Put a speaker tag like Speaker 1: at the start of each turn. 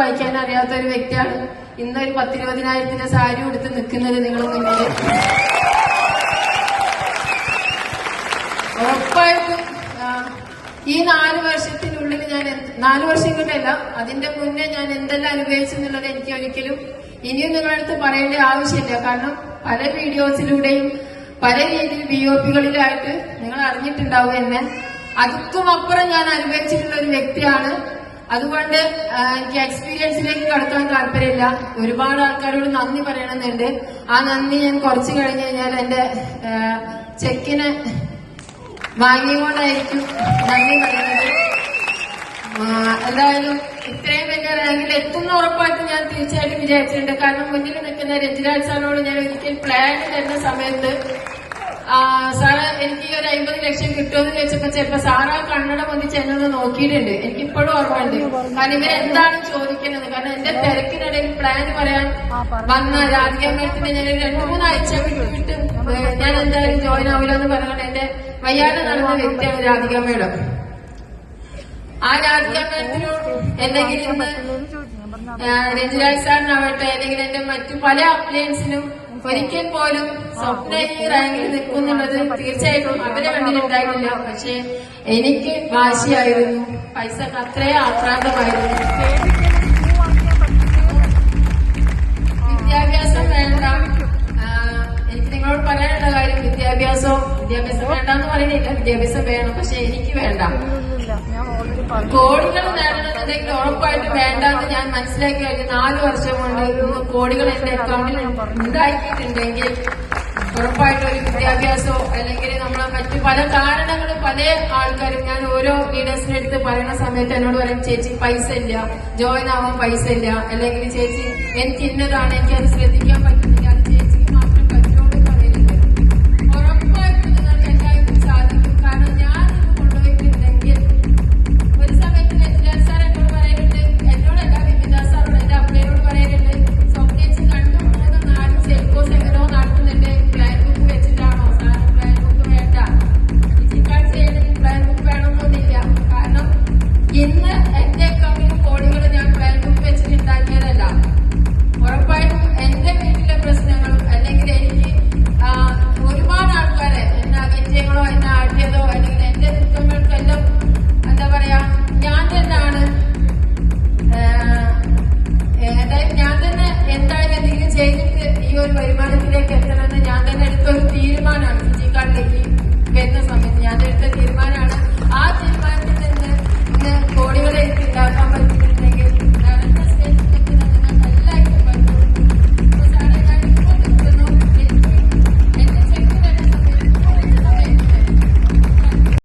Speaker 1: വായിക്കാൻ അറിയാത്ത ഒരു വ്യക്തിയാണ്. ഇന്ന് ഒരു പത്തിരുപതിനായിരത്തിന്റെ സാരി ഉടുത്ത് നിൽക്കുന്നത് നിങ്ങൾ മുന്നിൽ ഉറപ്പായിട്ടും ഈ നാല് വർഷത്തിനുള്ളിൽ ഞാൻ നാല് വർഷം കൊണ്ടല്ല അതിന്റെ മുന്നേ ഞാൻ എന്തെല്ലാം അനുഭവിച്ചു എന്നുള്ളത് എനിക്ക് ഒരിക്കലും ഇനിയും നിങ്ങളുടെ അടുത്ത് പറയേണ്ട ആവശ്യമില്ല. കാരണം പല വീഡിയോസിലൂടെയും പല രീതിയിൽ ബി ഒ പികളിലായിട്ട് നിങ്ങൾ അറിഞ്ഞിട്ടുണ്ടാവും എന്നെ. അതുക്കും അപ്പുറം ഞാൻ അനുഭവിച്ചിട്ടുള്ള ഒരു വ്യക്തിയാണ് അതുകൊണ്ട് എനിക്ക് എക്സ്പീരിയൻസിലേക്ക് കടക്കാൻ താല്പര്യമില്ല. ഒരുപാട് ആൾക്കാരോട് നന്ദി പറയണമെന്നുണ്ട്. ആ നന്ദി ഞാൻ കുറച്ച് കഴിഞ്ഞ് കഴിഞ്ഞാൽ എന്റെ ചെക്കിന് വാങ്ങിക്കൊണ്ടായിരിക്കും നന്ദി പറയുന്നത്. എന്തായാലും ഇത്രയും വലിയ റാങ്കിൽ എത്തുന്ന ഉറപ്പായിട്ട് ഞാൻ തീർച്ചയായിട്ടും വിചാരിച്ചിട്ടുണ്ട്. കാരണം മുന്നിൽ നിൽക്കുന്ന രഞ്ജിരാജ് സാറിനോട് ഞാൻ ഒരിക്കൽ പ്ലാൻ തരുന്ന സമയത്ത് സാറ് എനിക്ക് ഒരു അമ്പത് ലക്ഷം കിട്ടുമെന്ന് ചോദിച്ചപ്പോ ചിലപ്പോ സാറ് ആ കണ്ണട പൊന്തിച്ച് എന്നെ നോക്കിയിട്ടുണ്ട്. എനിക്ക് ഇപ്പോഴും ഓർമ്മയുണ്ട്. കാരണം ഇവരെന്താണ് ചോദിക്കുന്നത്? കാരണം എന്റെ തിരക്കിനിടയിൽ പ്ലാൻ പറയാൻ വന്ന രാധിക മേഡത്തിന്റെ ഞാൻ രണ്ടു മൂന്നാഴ്ച വിട്ട് വിട്ട് ഞാൻ എന്തായാലും ജോയിൻ ആവില്ല എന്ന് പറഞ്ഞുകൊണ്ട് എന്റെ വയ്യാതെ നടന്ന വ്യക്തിയാണ് രാധിക മേഡം ആ രാധിക മേഡത്തിനോട് എന്തെങ്കിലും രഞ്ജിരാജ് സാറിനാവട്ടെ അല്ലെങ്കിൽ എന്റെ മറ്റു പല അപ്ലയൻസിനും ഒരിക്കൽ പോലും സ്വപ്ന ഈ റാങ്കിൽ നിൽക്കുന്നുള്ളത് തീർച്ചയായിട്ടും അവരെ കണ്ണിലുണ്ടായിട്ടില്ല പക്ഷെ എനിക്ക് വാശിയായിരുന്നു. പൈസ അത്രേ ആക്രാന്തമായിരുന്നു കാര്യം വിദ്യാഭ്യാസം വേണ്ടെന്ന് പറയുന്നില്ല. വിദ്യാഭ്യാസം വേണം. പക്ഷെ എനിക്ക് വേണ്ട. കോടികൾ നേടണമെന്നുണ്ടെങ്കിൽ ഉറപ്പായിട്ട് വേണ്ടെന്ന് ഞാൻ മനസ്സിലാക്കി കഴിഞ്ഞ നാല് വർഷം കൊണ്ട് കോടികൾ എന്റെ അക്കൗണ്ടിൽ ഉണ്ടാക്കിയിട്ടുണ്ടെങ്കിൽ ഉറപ്പായിട്ട് ഒരു വിദ്യാഭ്യാസമോ അല്ലെങ്കിൽ നമ്മളെ മറ്റു പല കാരണങ്ങളും പല ആൾക്കാരും ഞാൻ ഓരോ ലീഡേഴ്സിന്റെ അടുത്ത് പറയുന്ന സമയത്ത് എന്നോട് പറയും ചേച്ചി പൈസ ഇല്ല. ജോയിൻ ആവാൻ പൈസ ഇല്ല. അല്ലെങ്കിൽ ചേച്ചി എനിക്ക് ഇന്നതാണ് എനിക്ക് അത് ശ്രദ്ധിക്കാൻ പറ്റുന്നില്ല. 自己锻炼